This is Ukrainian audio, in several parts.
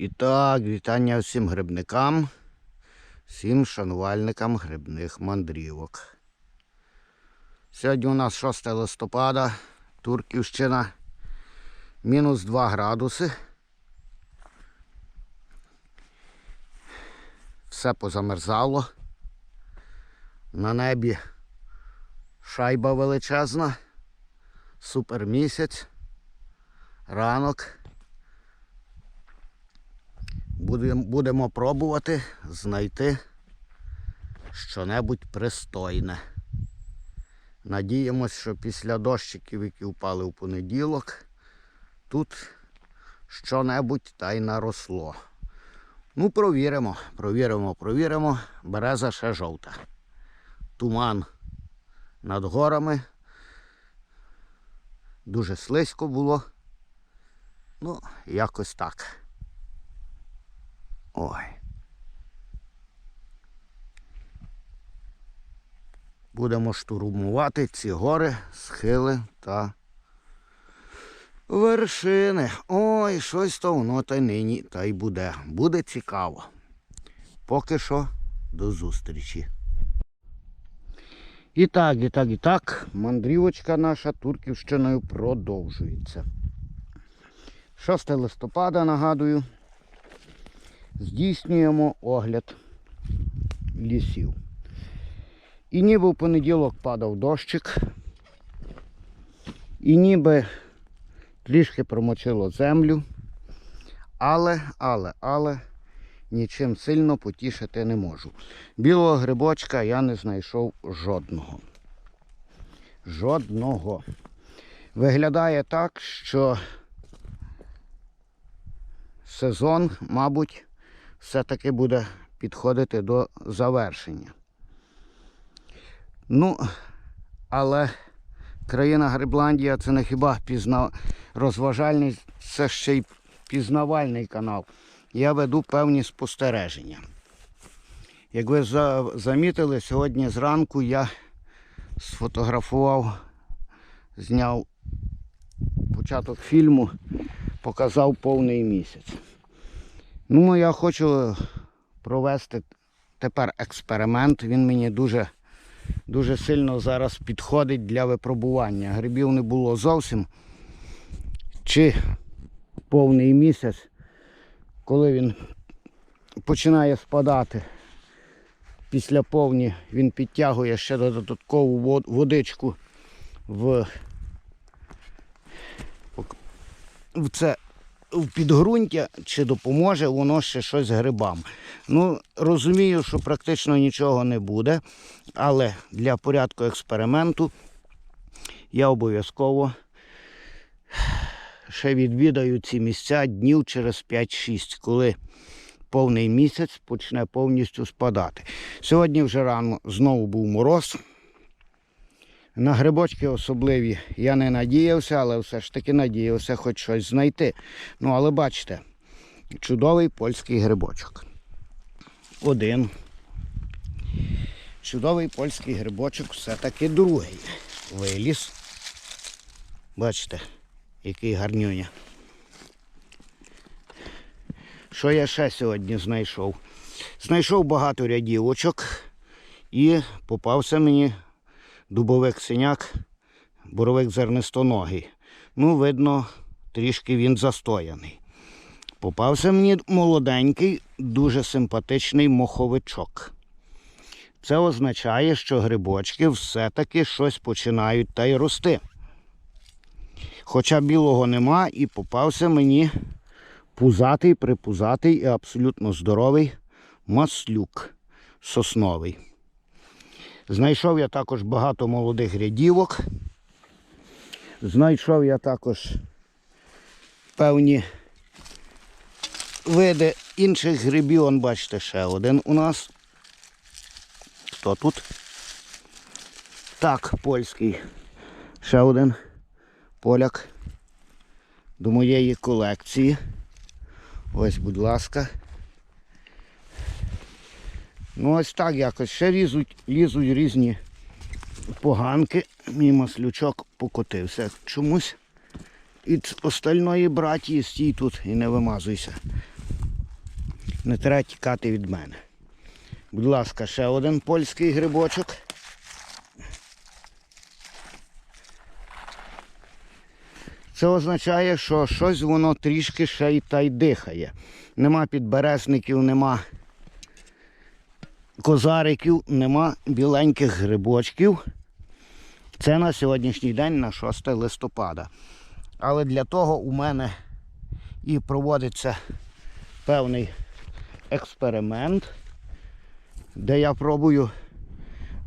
І так, вітання всім грибникам, всім шанувальникам грибних мандрівок. Сьогодні у нас 6 листопада, Турківщина, мінус 2 градуси. Все позамерзало. На небі шайба величезна, супермісяць, ранок. Будемо, пробувати знайти щонебудь пристойне. Надіємось, що після дощиків, які впали в понеділок, тут щонебудь та й наросло. Ну, провіримо, провіримо, провіримо. Береза ще жовта. Туман над горами. Дуже слизько було. Ну, якось так. Ой. Будемо штурмувати ці гори, схили та вершини. Ой, щось то воно та й нині та й буде. Буде цікаво. Поки що до зустрічі. І так, і так, і так, мандрівочка наша Турківщиною продовжується. 6 листопада, нагадую здійснюємо огляд лісів. І ніби в понеділок падав дощик, і ніби трішки промочило землю, але, але, але нічим сильно потішити не можу. Білого грибочка я не знайшов жодного. Жодного. Виглядає так, що сезон, мабуть, все-таки буде підходити до завершення. Ну, але країна Грибландія це не хіба пізна... розважальний, це ще й пізнавальний канал. Я веду певні спостереження. Як ви замітили, сьогодні зранку я сфотографував, зняв початок фільму, показав повний місяць. Ну, я хочу провести тепер експеримент. Він мені дуже, дуже сильно зараз підходить для випробування. Грибів не було зовсім. Чи повний місяць, коли він починає спадати. Після повні він підтягує ще додаткову водичку в, в це в підґрунтя, чи допоможе воно ще щось грибам. Ну, розумію, що практично нічого не буде, але для порядку експерименту я обов'язково ще відвідаю ці місця днів через 5-6, коли повний місяць почне повністю спадати. Сьогодні вже рано знову був мороз. На грибочки особливі я не надіявся, але все ж таки надіявся хоч щось знайти. Ну, але бачите, чудовий польський грибочок. Один. Чудовий польський грибочок все-таки другий. Виліз. Бачите, який гарнюня. Що я ще сьогодні знайшов? Знайшов багато рядівочок і попався мені дубовик синяк, боровик зернистоногий. Ну, видно, трішки він застояний. Попався мені молоденький, дуже симпатичний моховичок. Це означає, що грибочки все-таки щось починають та й рости. Хоча білого нема і попався мені пузатий, припузатий і абсолютно здоровий маслюк сосновий. Знайшов я також багато молодих рядівок. Знайшов я також певні види інших грибів. Он бачите, ще один у нас. Хто тут? Так, польський. Ще один поляк до моєї колекції. Ось, будь ласка. Ну ось так якось. Ще лізуть, лізуть різні поганки. Мій маслючок покотився чомусь. Від остальної братії стій тут і не вимазуйся. Не треба тікати від мене. Будь ласка, ще один польський грибочок. Це означає, що щось воно трішки ще й та й дихає. Нема підберезників, нема козариків, нема біленьких грибочків. Це на сьогоднішній день на 6 листопада. Але для того у мене і проводиться певний експеримент, де я пробую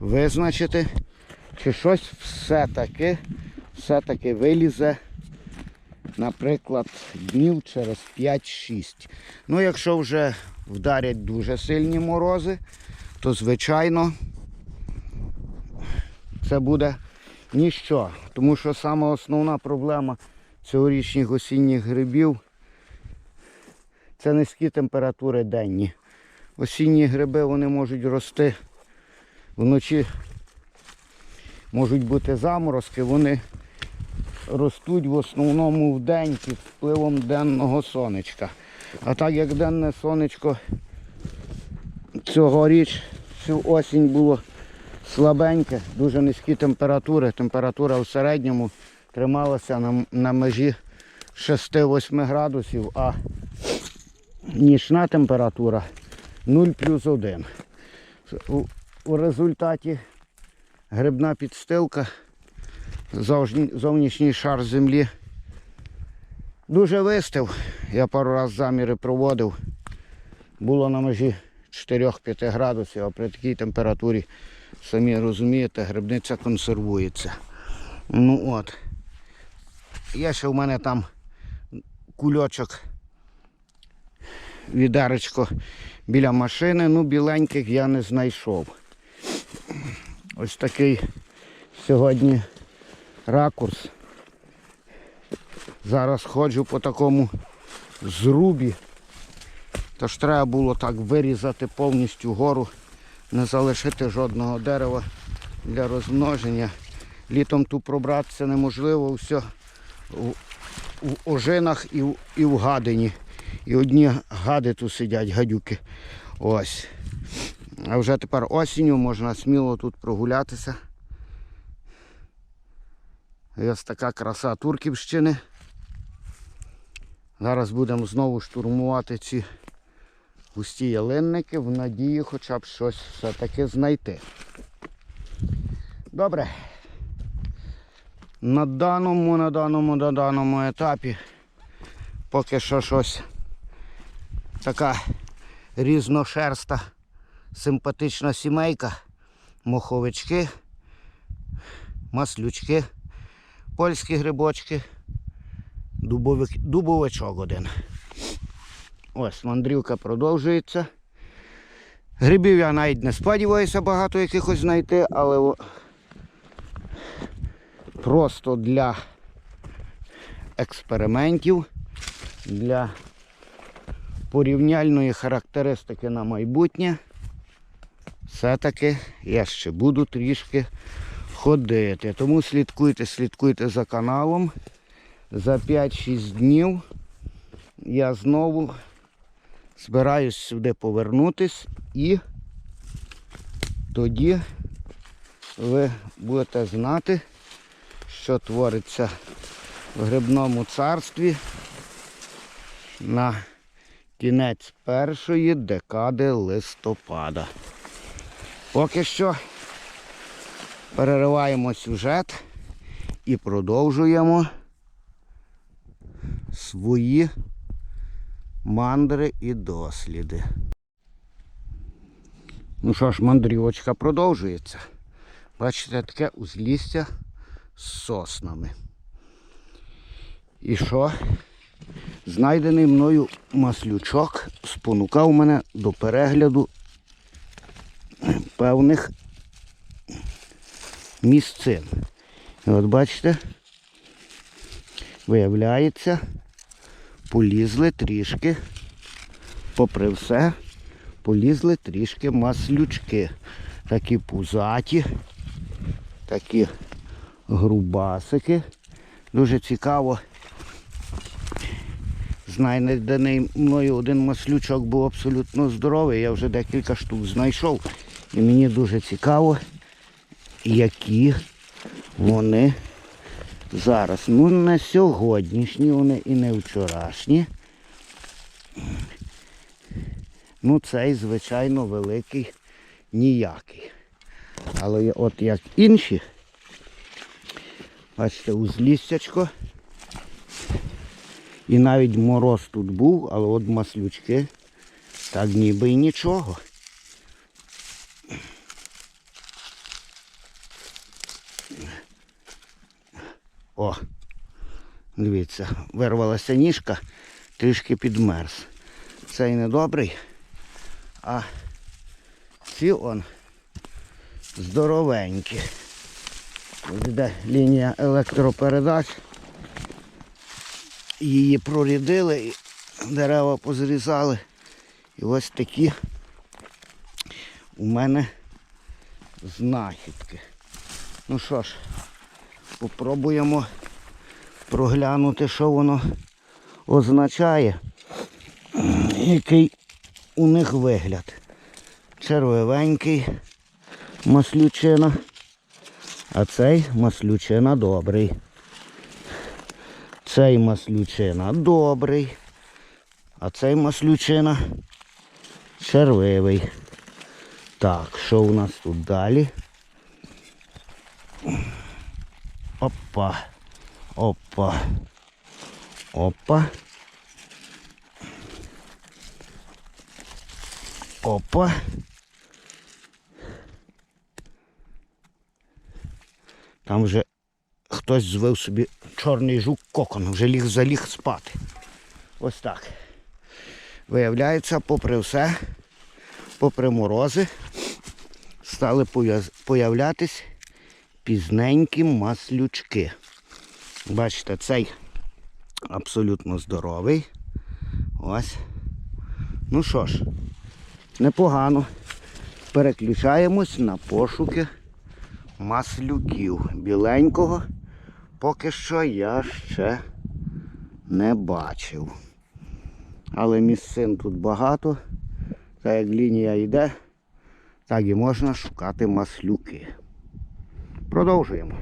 визначити, чи щось все-таки все-таки вилізе, наприклад, днів через 5-6. Ну, якщо вже вдарять дуже сильні морози, то звичайно це буде ніщо. Тому що саме основна проблема цьогорічних осінніх грибів це низькі температури денні. Осінні гриби вони можуть рости вночі, можуть бути заморозки, вони ростуть в основному в день під впливом денного сонечка. А так як денне сонечко цьогоріч всю осінь було слабеньке, дуже низькі температури. Температура в середньому трималася на, на межі 6-8 градусів, а нічна температура 0 плюс 1. У, у результаті грибна підстилка, зовнішній шар землі дуже вистив. Я пару разів заміри проводив. Було на межі 4-5 градусів, а при такій температурі, самі розумієте, грибниця консервується. Ну от. Є ще в мене там кульочок відеречко біля машини, ну біленьких я не знайшов. Ось такий сьогодні ракурс. Зараз ходжу по такому зрубі. Тож треба було так вирізати повністю гору, не залишити жодного дерева для розмноження. Літом тут пробратися неможливо, все в, в ожинах і в, і в гадині. І одні гади тут сидять, гадюки. Ось. А вже тепер осінню можна сміло тут прогулятися. Ось така краса Турківщини. Зараз будемо знову штурмувати ці густі ялинники в надії хоча б щось все-таки знайти. Добре. На даному, на даному, на даному етапі поки що щось така різношерста, симпатична сімейка, моховички, маслючки, польські грибочки, дубовик, дубовичок один. Ось мандрівка продовжується. Грибів я навіть не сподіваюся багато якихось знайти, але просто для експериментів, для порівняльної характеристики на майбутнє. Все-таки я ще буду трішки ходити. Тому слідкуйте, слідкуйте за каналом. За 5-6 днів я знову збираюсь сюди повернутись і тоді ви будете знати, що твориться в грибному царстві на кінець першої декади листопада. Поки що перериваємо сюжет і продовжуємо свої мандри і досліди. Ну що ж, мандрівочка продовжується. Бачите, таке узлісся з соснами. І що? Знайдений мною маслючок спонукав мене до перегляду певних місцин. І от бачите, виявляється, полізли трішки, попри все, полізли трішки маслючки. Такі пузаті, такі грубасики. Дуже цікаво Знайдений мною один маслючок був абсолютно здоровий. Я вже декілька штук знайшов. І мені дуже цікаво, які вони зараз. Ну, не сьогоднішні вони і не вчорашні. Ну, цей, звичайно, великий ніякий. Але от як інші, бачите, узлістячко. І навіть мороз тут був, але от маслючки так ніби і нічого. О, дивіться, вирвалася ніжка, трішки підмерз. Цей недобрий, а ці он здоровенькі. Ось Йде лінія електропередач. Її прорядили дерева позрізали. І ось такі у мене знахідки. Ну що ж, попробуємо проглянути, що воно означає, який у них вигляд. Червивенький маслючина, а цей маслючина добрий. Цей маслючина добрий, а цей маслючина червивий. Так, що у нас тут далі? Опа. Опа. Опа. Опа. Там вже хтось звив собі чорний жук кокон, вже ліг заліг спати. Ось так. Виявляється, попри все, попри морози, стали появлятись пізненькі маслючки. Бачите, цей абсолютно здоровий. Ось. Ну що ж, непогано. Переключаємось на пошуки маслюків. Біленького поки що я ще не бачив. Але місцин тут багато. Та як лінія йде, так і можна шукати маслюки. Продовжуємо.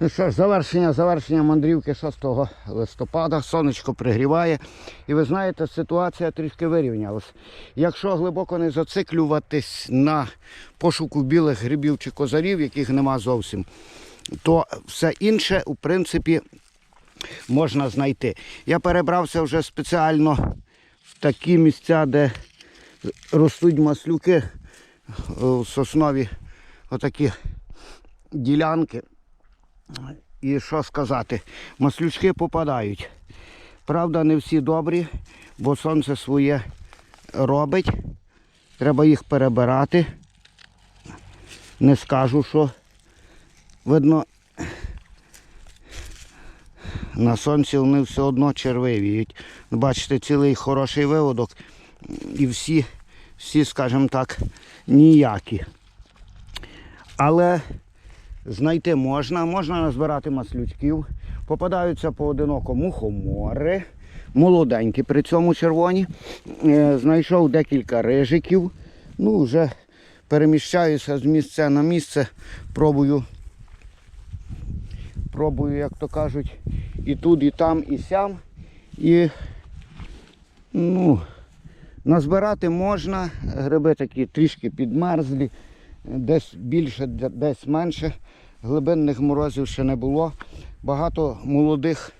Ну що ж, завершення, завершення мандрівки 6 листопада. Сонечко пригріває. І ви знаєте, ситуація трішки вирівнялась. Якщо глибоко не зациклюватись на пошуку білих грибів чи козарів, яких нема зовсім, то все інше, у принципі, можна знайти. Я перебрався вже спеціально в такі місця, де ростуть маслюки в соснові отакі ділянки. І що сказати, маслючки попадають. Правда, не всі добрі, бо сонце своє робить. Треба їх перебирати. Не скажу, що видно, на сонці вони все одно червивіють. Бачите, цілий хороший виводок. І всі, всі, скажімо так, ніякі. Але знайти можна, можна назбирати маслючків. Попадаються поодиноко мухомори, молоденькі, при цьому червоні. Е, Знайшов декілька рижиків. Ну, вже переміщаюся з місця на місце, пробую, пробую, як то кажуть, і тут, і там, і сям. І ну, назбирати можна. Гриби такі трішки підмерзлі, десь більше, десь менше. Глибинних морозів ще не було. Багато молодих,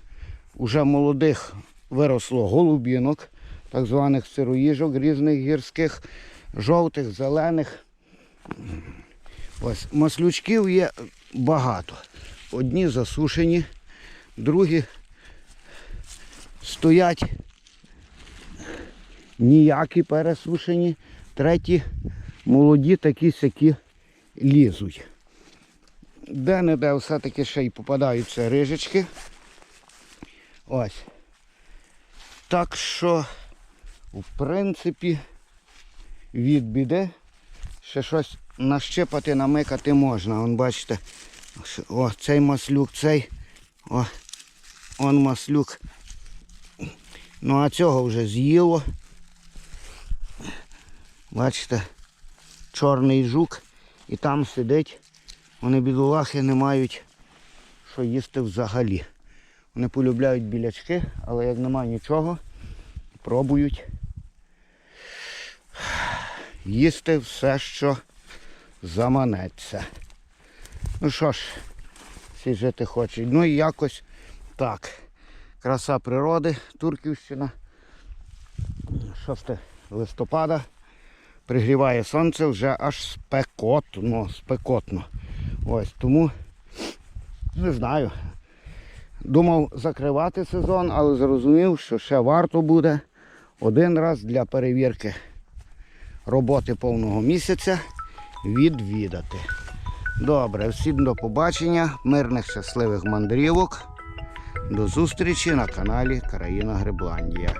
уже молодих виросло голубінок, так званих сироїжок різних гірських, жовтих, зелених. Ось маслючків є багато. Одні засушені, другі стоять ніякі пересушені, треті молоді такі сякі лізуть. Де-не-де все-таки ще й попадаються рижечки. Ось. Так що, в принципі, від біди ще щось нащепати, намикати можна. Вон бачите, о, цей маслюк, цей, о, он маслюк Ну а цього вже з'їло. Бачите, чорний жук і там сидить. Вони бідолахи не мають що їсти взагалі. Вони полюбляють білячки, але як немає нічого, пробують їсти все, що заманеться. Ну що ж, всі жити хочуть. Ну і якось так. Краса природи, Турківщина. 6 листопада. Пригріває сонце вже аж спекотно, спекотно. Ось тому не знаю. Думав закривати сезон, але зрозумів, що ще варто буде один раз для перевірки роботи повного місяця відвідати. Добре, всім до побачення, мирних щасливих мандрівок. До зустрічі на каналі Країна Гребландія.